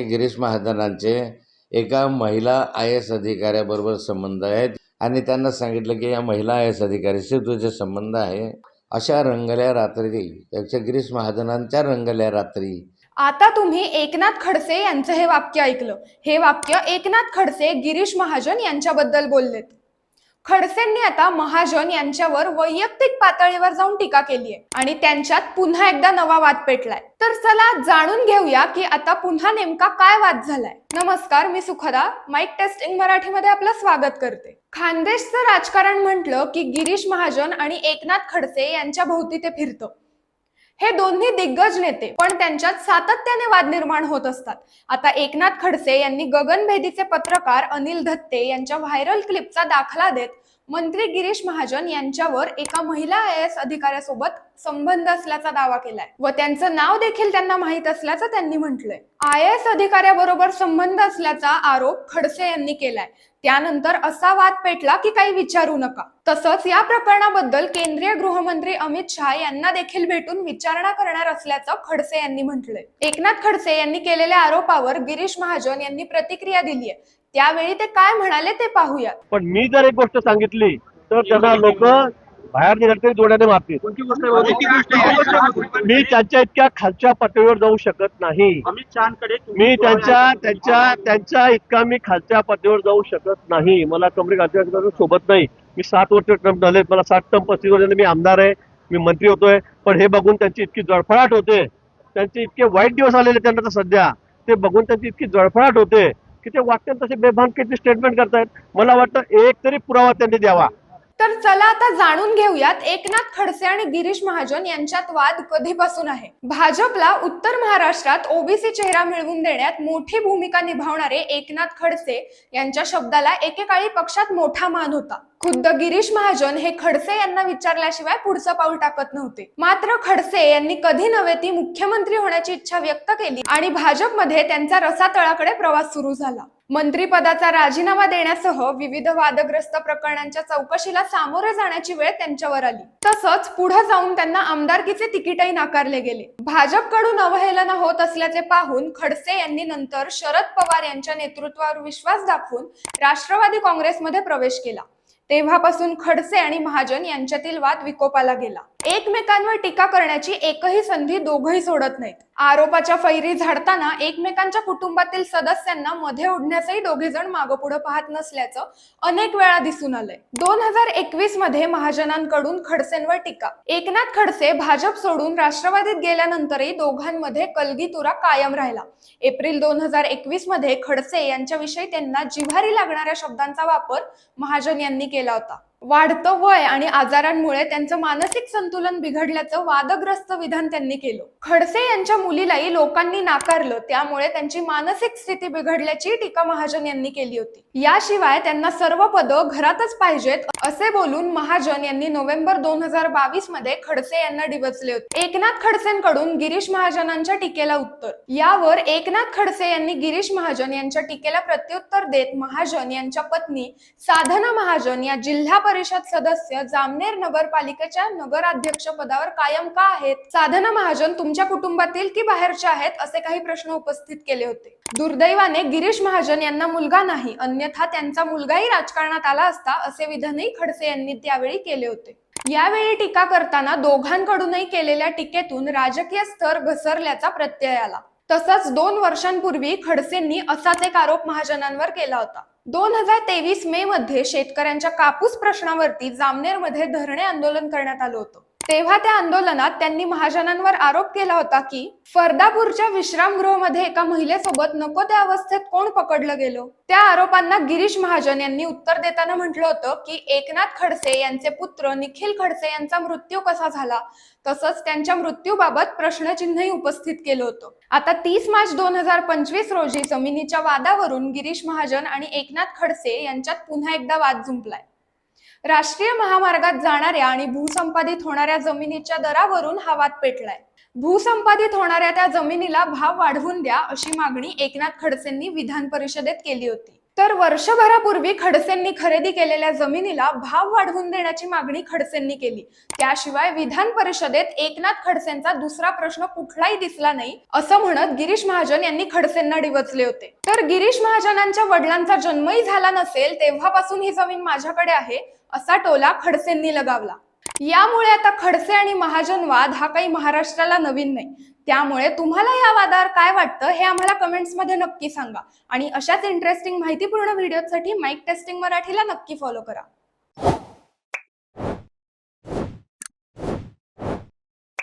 गिरीश महाजनांचे एका महिला I S अधिकाऱ्याबरोबर संबंध आहेत. आणि त्यांना सांगितलं की या महिला आय एस अधिकाऱ्याशी तुझे संबंध आहे. अशा रंगल्या रात्री त्याच्या गिरीश महाजनांच्या रंगल्या रात्री. आता तुम्ही एकनाथ खडसे यांचं हे वाक्य ऐकलं. हे वाक्य एकनाथ खडसे गिरीश महाजन यांच्याबद्दल बोललेत. खडसेंनी आता महाजन यांच्यावर वैयक्तिक पातळीवर जाऊन टीका केली आहे. आणि त्यांच्यात पुन्हा एकदा नवा वाद पेटलाय. तर चला जाणून घेऊया की आता पुन्हा नेमका काय वाद झालाय. नमस्कार मी सुखदा. माईक टेस्टिंग मराठीमध्ये आपलं स्वागत करते. खानदेशचं राजकारण म्हटलं की गिरीश महाजन आणि एकनाथ खडसे यांच्या भोवती ते फिरतं. हे दोन्ही दिग्गज नेते पण त्यांच्यात सातत्याने वाद निर्माण होत असतात. आता एकनाथ खडसे यांनी गगनभेदीचे पत्रकार अनिल धत्ते यांच्या व्हायरल क्लिपचा दाखला देत मंत्री गिरीश महाजन यांच्यावर एका महिला आय एस अधिकाऱ्यासोबत संबंध असल्याचा दावा केलाय. व त्यांचं नाव देखील त्यांना माहीत असल्याचं त्यांनी म्हटलंय. आय एस अधिकाऱ्याबरोबर संबंध असल्याचा आरोप खडसे यांनी केलाय. त्यानंतर असा वाद पेटला की काही विचारू नका. तसंच या प्रकरणाबद्दल केंद्रीय गृहमंत्री अमित शहा यांना देखील भेटून विचारणा करणार असल्याचं खडसे यांनी म्हटलंय. एकनाथ खडसे यांनी केलेल्या आरोपावर गिरीश महाजन यांनी प्रतिक्रिया दिली आहे त्यावेळी ते काय म्हणाले ते पाहूयात. पण मी जर एक गोष्ट सांगितली तर त्यांना लोक बाहेर निघाल तरी जोड्याने मारतील मी त्यांच्या इतक्या खालच्या पातळीवर जाऊ शकत नाही. मी त्यांच्या त्यांच्या त्यांच्या इतका मी खालच्या पातळीवर जाऊ शकत नाही. मला कमरे खालच्या सोबत नाही. मी सात वर्ष टर्म झाले. मला सात टर्म पस्तीस वर्ष मी आमदार आहे. मी मंत्री होतोय. पण हे बघून त्यांची इतकी जळफळाट होते. त्यांचे इतके वाईट दिवस आलेले त्यांना तर सध्या. ते बघून त्यांची इतकी जळफळाट होते. की ते वाक्यात तसे बेभान किती स्टेटमेंट करतायत. मला वाटतं एक तरी पुरावा त्यांनी द्यावा. तर चला आता जाणून घेऊयात एकनाथ खडसे आणि गिरीश महाजन यांच्यात वाद कधीपासून आहे? भाजपला उत्तर महाराष्ट्रात ओबीसी चेहरा मिळवून देण्यात मोठी भूमिका निभावणारे एकनाथ खडसे यांच्या शब्दाला एकेकाळी पक्षात मोठा मान होता. खुद्द गिरीश महाजन हे खडसे यांना विचारल्याशिवाय पुढचं पाऊल टाकत नव्हते. मात्र खडसे यांनी कधी नव्हे ती मुख्यमंत्री होण्याची इच्छा व्यक्त केली आणि भाजपमध्ये त्यांचा रसातळाकडे प्रवास सुरू झाला. मंत्रीपदाचा राजीनामा देण्यासह विविध वादग्रस्त प्रकरणांच्या चौकशीला सामोरे जाण्याची वेळ त्यांच्यावर आली. तसंच पुढे जाऊन त्यांना आमदारकीचे तिकीटही नाकारले गेले. भाजपकडून अवहेलना होत असल्याचे पाहून खडसे यांनी नंतर शरद पवार यांच्या नेतृत्वावर विश्वास दाखवून राष्ट्रवादी काँग्रेसमध्ये प्रवेश केला. तेव्हापासून खडसे आणि महाजन यांच्यातील वाद विकोपाला गेला. एकमेकांवर टीका करण्याची एकही संधी दोघही सोडत नाहीत. आरोपाच्या फैरी झाडताना एकमेकांच्या कुटुंबातील सदस्यांना मध्ये ओढण्यासही दोघे जण मागोपुढे पाहत नसल्याचं अनेक वेळा दिसून आलंय. दोन हजार एकवीसमध्ये महाजनांकडून खडसेंवर टीका. एकनाथ खडसे भाजप सोडून राष्ट्रवादीत गेल्यानंतरही दोघांमध्ये कलगीतुरा कायम राहिला. एप्रिल दोन हजार एकवीसमध्ये खडसे यांच्याविषयी त्यांना जिव्हारी लागणाऱ्या शब्दांचा वापर महाजन यांनी केला होता. वाढतं वय आणि आजारांमुळे त्यांचं मानसिक संतुलन बिघडल्याचं वादग्रस्त विधान त्यांनी केलं. खडसे यांच्या मुलीलाही लोकांनी नाकारलं. त्यामुळे त्यांची मानसिक स्थिती बिघडल्याची टीका महाजन यांनी केली होती. याशिवाय त्यांना सर्व पदं घरातच पाहिजेत असे बोलून महाजन यांनी नोव्हेंबर दोन हजार बावीसमध्ये खडसे यांना डिवचले होते. एकनाथ खडसेंकडून गिरीश महाजनांच्या टीकेला उत्तर. यावर एकनाथ खडसे यांनी गिरीश महाजन यांच्या टीकेला प्रत्युत्तर देत महाजन यांच्या पत्नी साधना महाजन या जिल्हा परिषद सदस्य जामनेर नगरपालिकेच्या नगराध्यक्ष पदावर कायम का आहेत? साधना महाजन तुमच्या कुटुंबातील की बाहेरच्या आहेत असे काही प्रश्न उपस्थित केले होते. दुर्दैवाने गिरीश महाजन यांना मुलगा नाही अन्यथा त्यांचा मुलगाही राजकारणात आला असता असे विधानही खडसे यांनी त्यावेळी केले होते. यावेळी टीका करताना दोघांकडूनही केलेल्या टीकेतून राजकीय स्तर घसरल्याचा प्रत्यय आला. तसंच दोन वर्षांपूर्वी खडसेंनी असाच एक आरोप महाजनांवर केला होता. दोन हजार तेवीस मे मध्ये शेतकऱ्यांच्या कापूस प्रश्नावरती जामनेरमध्ये धरणे आंदोलन करण्यात आलं होतं. तेव्हा त्या आंदोलनात त्यांनी महाजनांवर आरोप केला होता की फरदापूरच्या विश्रामगृहमध्ये एका महिलेसोबत नको त्या अवस्थेत कोण पकडलं गेलो? त्या आरोपांना गिरीश महाजन यांनी उत्तर देताना म्हटलं होतं की एकनाथ खडसे यांचे पुत्र निखिल खडसे यांचा मृत्यू कसा झाला? तसंच त्यांच्या मृत्यूबाबत प्रश्नचिन्हही उपस्थित केलं होतं. आता तीस मार्च दोन हजार पंचवीस रोजी जमिनीच्या वादावरून गिरीश महाजन आणि एकनाथ खडसे यांच्यात पुन्हा एकदा वाद जुंपलाय. राष्ट्रीय महामार्गात जाणाऱ्या आणि भूसंपादित होणाऱ्या जमिनीच्या दरावरून हा वाद पेटलाय. भूसंपादित होणाऱ्या त्या जमिनीला भाव वाढवून द्या अशी मागणी एकनाथ खडसेंनी विधान परिषदेत केली होती. तर वर्षभरापूर्वी खडसेंनी खरेदी केलेल्या जमिनीला भाव वाढवून देण्याची मागणी खडसेंनी केली. त्याशिवाय विधान परिषदेत एकनाथ खडसेंचा दुसरा प्रश्न कुठलाही दिसला नाही असं म्हणत गिरीश महाजन यांनी खडसेंना डिवचले होते. तर गिरीश महाजनांच्या वडिलांचा जन्मही झाला नसेल तेव्हापासून ही जमीन माझ्याकडे आहे असा टोला खडसेंनी लगावला. यामुळे आता खडसे आणि महाजन वाद हा काही महाराष्ट्राला नवीन नाही. त्यामुळे तुम्हाला या वादावर काय वाटतं हे आम्हाला कमेंट्समध्ये नक्की सांगा. आणि अशाच इंटरेस्टिंग माहितीपूर्ण व्हिडिओसाठी माईक टेस्टिंग मराठीला नक्की फॉलो करा.